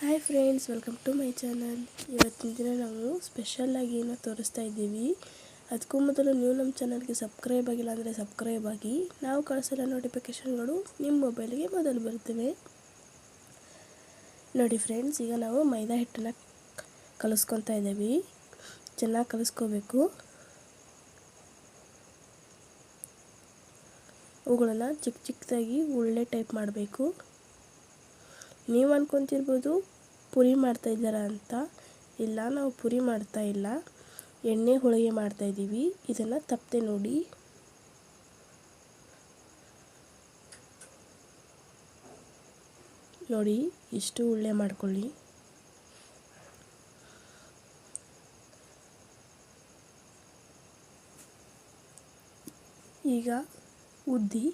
Hi friends welcome to my channel ಇವತ್ತಿನ ದಿನ ನಾವು ಸ್ಪೆಷಲ್ಲಾಗಿ ಏನೋ ತೋರಿಸ್ತಾ ಇದ್ದೀವಿ. ಅದಕ್ಕೂ ಮೊದಲು ನೀವು ನಮ್ಮ ಚಾನಲ್ಗೆ ಸಬ್ಸ್ಕ್ರೈಬ್ ಆಗಿಲ್ಲ ಅಂದರೆ ಸಬ್ಸ್ಕ್ರೈಬ್ ಆಗಿ. ನಾವು ಕಳಿಸಲ್ಲ ನೋಟಿಫಿಕೇಷನ್ಗಳು ನಿಮ್ಮ ಮೊಬೈಲ್ಗೆ ಮೊದಲು ಬರ್ತವೆ ನೋಡಿ ಫ್ರೆಂಡ್ಸ್ ಈಗ ನಾವು ಮೈದಾ ಹಿಟ್ಟನ್ನು ಕಲಿಸ್ಕೊತಾ ಇದ್ದೀವಿ. ಚೆನ್ನಾಗಿ ಕಲಿಸ್ಕೋಬೇಕು. ಅವುಗಳನ್ನು ಚಿಕ್ಕ ಚಿಕ್ಕದಾಗಿ ಉಳ್ಳೆ ಟೈಪ್ ಮಾಡಬೇಕು. ನೀವು ಅನ್ಕೊತಿರ್ಬೋದು ಪುರಿ ಮಾಡ್ತಾ ಇದ್ದಾರಾ ಅಂತ. ಇಲ್ಲ, ನಾವು ಪುರಿ ಮಾಡ್ತಾ ಇಲ್ಲ. ಎಣ್ಣೆ ಹೋಳಿಗೆ ಮಾಡ್ತಾ ಇದ್ದೀವಿ. ಇದನ್ನು ತಪ್ಪದೆ ನೋಡಿ. ನೋಡಿ, ಇಷ್ಟು ಉಳ್ಳೆ ಮಾಡ್ಕೊಳ್ಳಿ. ಈಗ ಉದ್ದಿ.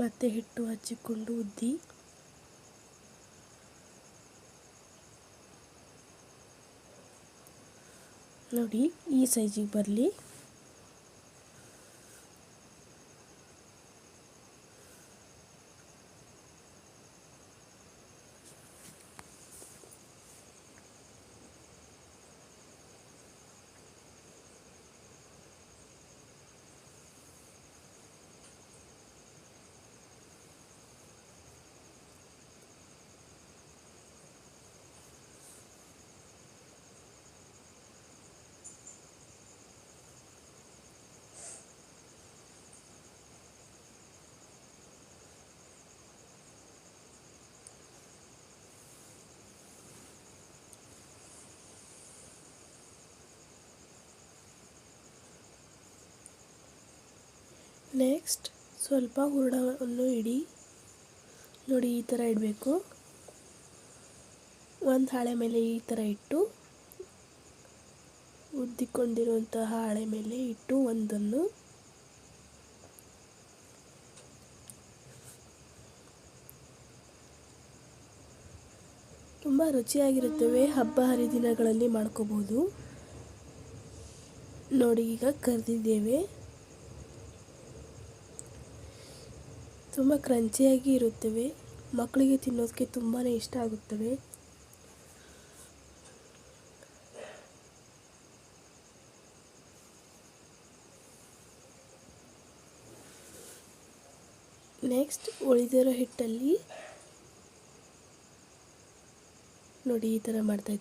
ಮತ್ತೆ ಹಿಟ್ಟು ಹಚ್ಚಿಕೊಂಡು ಉದ್ದಿ. ನೋಡಿ ಈ ಸೈಜಿಗೆ ಬರಲಿ. ನೆಕ್ಸ್ಟ್ ಸ್ವಲ್ಪ ಹೂರಣವನ್ನು ಇಡಿ. ನೋಡಿ, ಈ ಥರ ಇಡಬೇಕು. ಒಂದು ಹಾಳೆ ಮೇಲೆ ಈ ಥರ ಇಟ್ಟು, ಉದ್ದಿಕೊಂಡಿರುವಂತಹ ಹಾಳೆ ಮೇಲೆ ಇಟ್ಟು ಒಂದನ್ನು ತುಂಬ ರುಚಿಯಾಗಿರುತ್ತವೆ. ಹಬ್ಬ ಹರಿದಿನಗಳಲ್ಲಿ ಮಾಡ್ಕೋಬೋದು. ನೋಡಿ, ಈಗ ಕರೆದಿದ್ದೇವೆ. ತುಂಬ ಕ್ರಂಚಿಯಾಗಿ ಇರುತ್ತವೆ. ಮಕ್ಕಳಿಗೆ ತಿನ್ನೋದಕ್ಕೆ ತುಂಬಾ ಇಷ್ಟ ಆಗುತ್ತವೆ. ನೆಕ್ಸ್ಟ್ ಉಳಿದಿರೋ ಹಿಟ್ಟಲ್ಲಿ ನೋಡಿ ಈ ಥರ ಮಾಡ್ತಾ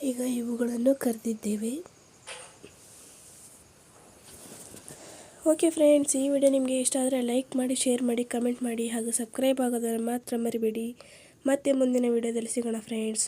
ಈಗ ಇವುಗಳನ್ನು ಕರೆದಿದ್ದೇವೆ. ಓಕೆ ಫ್ರೆಂಡ್ಸ್ ಈ ವಿಡಿಯೋ ನಿಮಗೆ ಇಷ್ಟ ಆದರೆ ಲೈಕ್ ಮಾಡಿ ಶೇರ್ ಮಾಡಿ ಕಮೆಂಟ್ ಮಾಡಿ ಹಾಗೂ ಸಬ್ಸ್ಕ್ರೈಬ್ ಆಗೋದನ್ನು ಮಾತ್ರ ಮರಿಬೇಡಿ. ಮತ್ತೆ ಮುಂದಿನ ವಿಡಿಯೋದಲ್ಲಿ ಸಿಗೋಣ ಫ್ರೆಂಡ್ಸ್